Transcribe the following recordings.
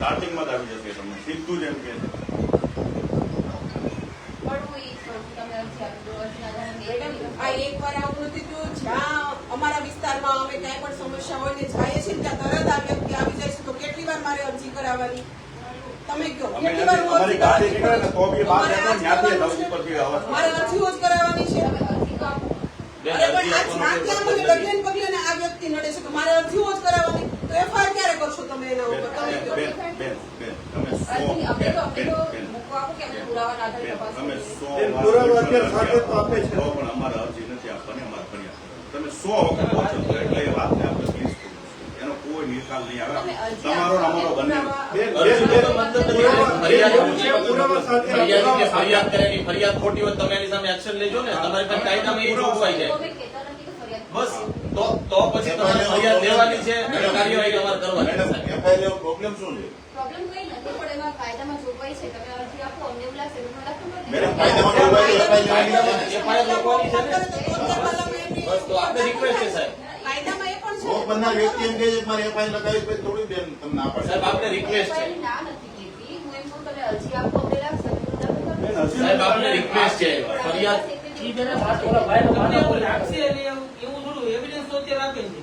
સ્ટાર્ટિંગમાં જ આવી જશે તમને સીધું જ એમ કે અમારા વિસ્તારમાં અમે ક્યાંય પણ સમસ્યા હોય ને જઈએ છીએ ત્યાં તરત આ વ્યક્તિ આવી જાય છે તો કેટલી વાર મારે અરજી કરાવવાની? તમે કહો કેટલી વાર હું અરજી કરાવવાની? મારે અરજીઓ જ કરાવવાની છે? તો અરે પણ આ આપવાનો ત્યાં મને ડગલે પગલે ને આ વ્યક્તિ નડે છે તો મારે અરજીઓ જ કરાવવાની? તો એફઆઈઆર ક્યારે કરશો તમે એના ઉપર? બેન, બેન, બેન, તમે સો, બેન, બેન, કે અમે પુરાવાના આધારે બેન, તપાસ તમે સો બેન, પુરાવા પૂછો સાથે તો આપે છે. પણ અમારા અરજી નથી આપવાની અમારે ફરિયાદ તમે સો વખત પહોંચો એટલે એ વાતને આપણે please એનો કોઈ નિકાલ નહીં આવે તમારો અમારો બંને ફરિયાદ ફરિયાદી ખોટી હોય તમે એની સામે એક્શન લેજો ને તમારી પાસે કાયદામાં એ જોગવાઈ છે બસ તો તો પછી તમારે ફરિયાદ લેવાની છે કાર્યવાહી તમારે કરવાની એફઆઈઆર પ્રોબ્લેમ શું છે? પ્રોબ્લેમ કઈ નથી પણ એમાં કાયદામાં જોગવાઈ છે. તમે અરજી આપો અમને એવું લાગશે મને લાગતું નથી. મેડમ, કાયદામાં જોગવાઈ છે, કાયદામાં FIR લખવાની છે. ને? બસ તો આપણે રિક્વેસ્ટ છે સાહેબ. કાયદામાં એ પણ છે. બનનાર વ્યક્તિ એમ કહે છે મારે એફઆઈઆર લગાવી પછી થોડી બેન તમને ના પાડે. સાહેબ આપણે રિક્વેસ્ટ છે. ના નથી કહેતી. હું એમ કહું તમે અરજી આપો અમને લાગશે તો મને લાગતું નથી. બેન, હજી સાહેબ આપણે રિક્વેસ્ટ છે. ફરિયાદ. ઈ બેને વાત ઓલા ભાઈને મને એવું લાગશે એટલે એવું એવું થોડું એવિડન્સ તો અત્યારે આપે છે.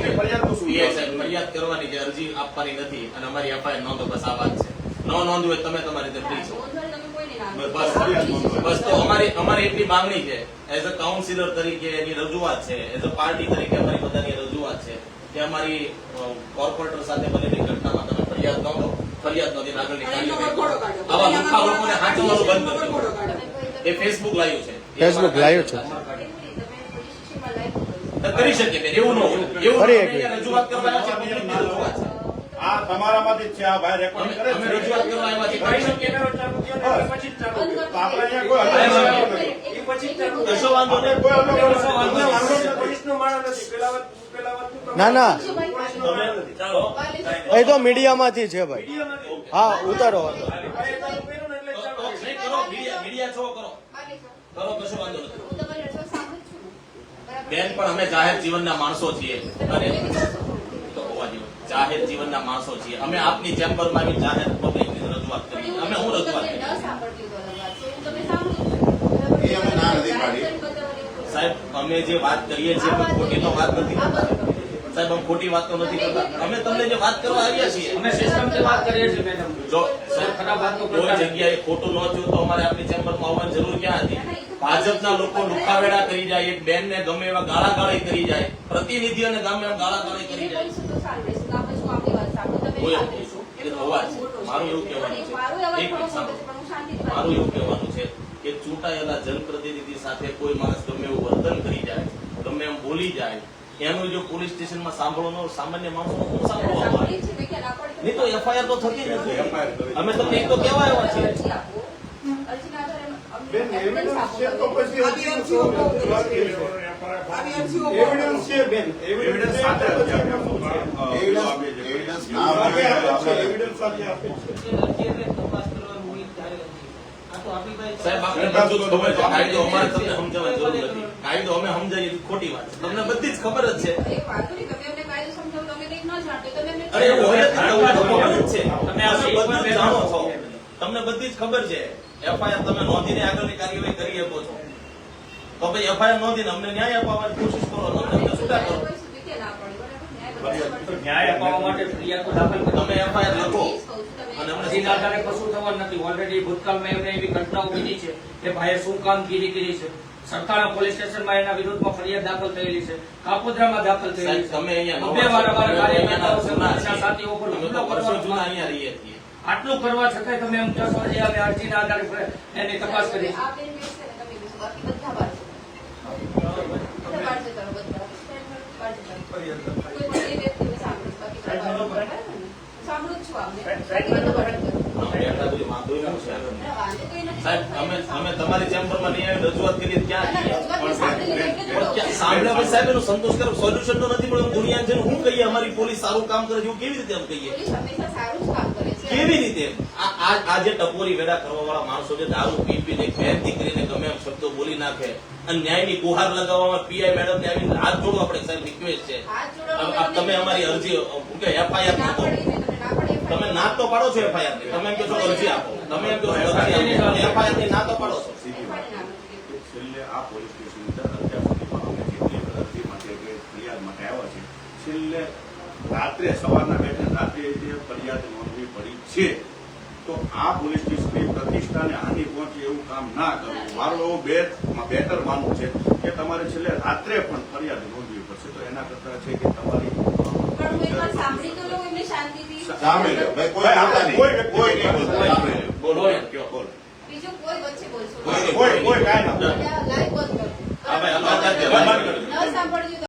કે ફરિયાદ કે કે કરવાની છે? અરજી આપવાની નથી અને અમારી એફઆઈઆર નોંધો બસ આ વાત છે. ન નોંધવું હોય તમે તમારી રીતે ફ્રી છો. બસ, તો અમારી અમારી એટલી માંગણી છે. એઝ અ કાઉન્સિલર તરીકે એની રજૂઆત છે. એઝ અ પાર્ટી તરીકે અમારી બધાની રજૂઆત છે કે અમારી કોર્પોરેટર સાથે બનેલી ઘટનામાં તમે ફરિયાદ નોંધો ફરિયાદ નોંધી આગળની કાર્યવાહી. આવા એમાં લોકોને હાંચવાનું બંધ એ ફેસબુક લાઈવ છે. ફેસબુક live છે. લાઈવ કરો. શકીએ બેન એવું ન હોય. એવું રજૂઆત કરવાના છે રજૂઆત છે. આ તમારામાંથી જ છે આ ભાઈ રેકોર્ડિંગ કરે છે રજૂઆત કરવા આવ્યા છે. કરી શકીએ? ના ના. એ તો મીડિયામાંથી છે ભાઈ. હા ઉતારો? બેન પણ અમે જાહેર જીવનના માણસો છીએ. અને. જાહેર જીવનના માણસો છીએ. અમે આપની ચેમ્બરમાં જાહેર પબ્લિકની રજૂઆત કરી. અમે હું રજૂઆત કરી. ન? એ અમે નથી પાડી. સાહેબ અમે જે વાત કરીએ છીએ અમે ખોટી તો વાત નથી આ કરતા વાત કરો. સાહેબ અમે ખોટી વાત તો નથી કરતા. અમે તમને જે વાત કરવા આવ્યા છીએ. અમે સિસ્ટમથી વાત કરીએ છીએ મેડમ જો સાહેબ ખરાબ વાત તો કોઈ જગ્યાએ ખોટું ન થયું તો અમારે આપણી ચેમ્બરમાં આવવાની જરૂર ક્યાં હતી? ભાજપના લોકો લુખાવેડા કરી. જાય એક બેન ને ગમે એવા ગાળા ગાળી કરી જાય પ્રતિનિધિઓને ગમે એમ ગાળા ગાળી કરી જાય. કોઈ અવાજ. મારું એવું કહેવાનું છે. એક મારું એવું કહેવાનું કે ચૂંટાયેલા જનપ્રતિનિધિ સાથે કોઈ માણસ ગમે એવું વર્તન કરી જાય ગમે એમ બોલી જાય એનું જો પોલીસ સ્ટેશનમાં સાંભળવાનો સામાન્ય માણસો શું સાંભળવામાં આવે? નહીં તો એફઆઈઆર તો થતી નથી. અમે તમને એક તો કેવા આવ્યા છીએ એવિડન્સ છે બેન. એવિડન્સ કાયદો તમને સમજાવવાની જરૂર નથી. કાયદો અમે સમજાવીએ ખોટી વાત તમને બધી જ ખબર જ છે. તમને બધું જ તમને ખબર છે. એફઆઈઆર તમે નોંધીને આગળની કાર્યવાહી કરી શકો છો. તો ભાઈ એફઆઈઆર નોંધીને અમને ન્યાય અપાવવાની કોશિશ કરો અમને છૂટા કરો કોઈ સુધી કે ના પડે, બરાબર? ન્યાય અપાવવા માટે ફરિયાદ દાખલ કરી. તમે એફઆઈઆર લખો ઈ જ કહું છું, તમે અને અમને અરજીના આધારે કશું થવાનું નથી. ઓલરેડી ભૂતકાળમાં એમને એવી ઘટનાઓ બની છે કે ભાઈએ શું કામગીરી કરી છે. સરકારના પોલીસ સ્ટેશનમાં એના વિરુદ્ધમાં ફરિયાદ દાખલ થયેલી છે. કાપોદ્રામાં દાખલ થયેલી સાહેબ તમે અહીંયા બે વાર અમારા કાર્યકર્તાઓ સંઘર્ષના સાથીઓ પર હુમલો વર્ષો અહીંયા રહીએ છીએ. આટલું કરવા છતાંય તમે એમ ના છો અમે અરજીના આધારે એની તપાસ કરી છે આ બેન બેસશે ને તમે બેસો, બાકી બધા બહાર જતા રહો. બધા બહાર જતા રહો, બધા. બહાર જતા રહો. કોઈ પણ બે વ્યક્તિને સાંભળો છો, બાકી બધા બહાર જતા રહો. બરાબર ને? સાંભળું જ છું આમને. બાકી બધા બહાર જતા રહો. અમે આટલા બધી વાંધો ય શું છે અરે વાંધો કંઈ નથી. સાહેબ અમે અમે તમારી ચેમ્બરમાં નહીં આવી રજૂઆત કરી ક્યાં ના, ના, છીએ? રજૂઆતની સાંભળીને એટલે થોડો ક્યાં- સાંભળ્યા પછી સાહેબ એનો સંતોષકારક સોલ્યુશન તો નથી મળ્યું દુનિયા છે હું કહીએ અમારી પોલીસ સારું કામ કરે છે એવું કેવી રીતે એમ કહીએ પોલીસ હંમેશા સારું જ કામ કરે છે કેવી રીતે આ આ- આ જે ટપોરી વેડા કરવા વાળા માણસો છે દારૂ પી પીને બેન દીકરીને ગમે એમ શબ્દો બોલી નાખે અને ન્યાયની ગુહાર લગાવવામાં પીઆઈ મેડમ ને આવીને હાથ જોડો આપણે સાહેબ રિક્વેસ્ટ છે તમે અમારી અરજી એફઆઈઆર ના નાખો તમે ના તો પાડો છો એફઆઈઆરની તમે એમ કહો છો અરજી આપો. તમે એમ કહો છો અરજી આપો. એફઆઈઆરની ના તો પાડો છો. છેલ્લે આ પોલીસ સ્ટેશન અત્યાર સુધીમાં અમે જેટલી અરજી માટે કે ફરિયાદ માટે આવ્યા છે છેલ્લે રાત્રે સવારના બેઠે રાત્રે જે ફરિયાદ નોંધવી પડી છે તો આ પોલીસ સ્ટેશનની પ્રતિષ્ઠાને હાનિ પહોંચે એવું કામ ના કરવું મારું એવું બે બેટર માનવું છે કે તમારે છેલ્લે રાત્રે પણ ફરિયાદ નોંધવી પડશે. તો એના કરતા છે કે તમારી પણ હું એકવાર સાંભળી તો લઉં એમને શાંતિથી સાંભળી લો ભાઈ કોઈ બોલતા નહીં કોઈ વ્યક્તિ કોઈ નહીં બોલતા સાંભળી લો. બોલો કયો. બોલ. બીજું કોઈ વચ્ચે બોલશો કોઈ. કોઈ કાઈ ના લાઈવ બંધ કરો હા ભાઈ, આ વાત સાચી. ન સાંભળજો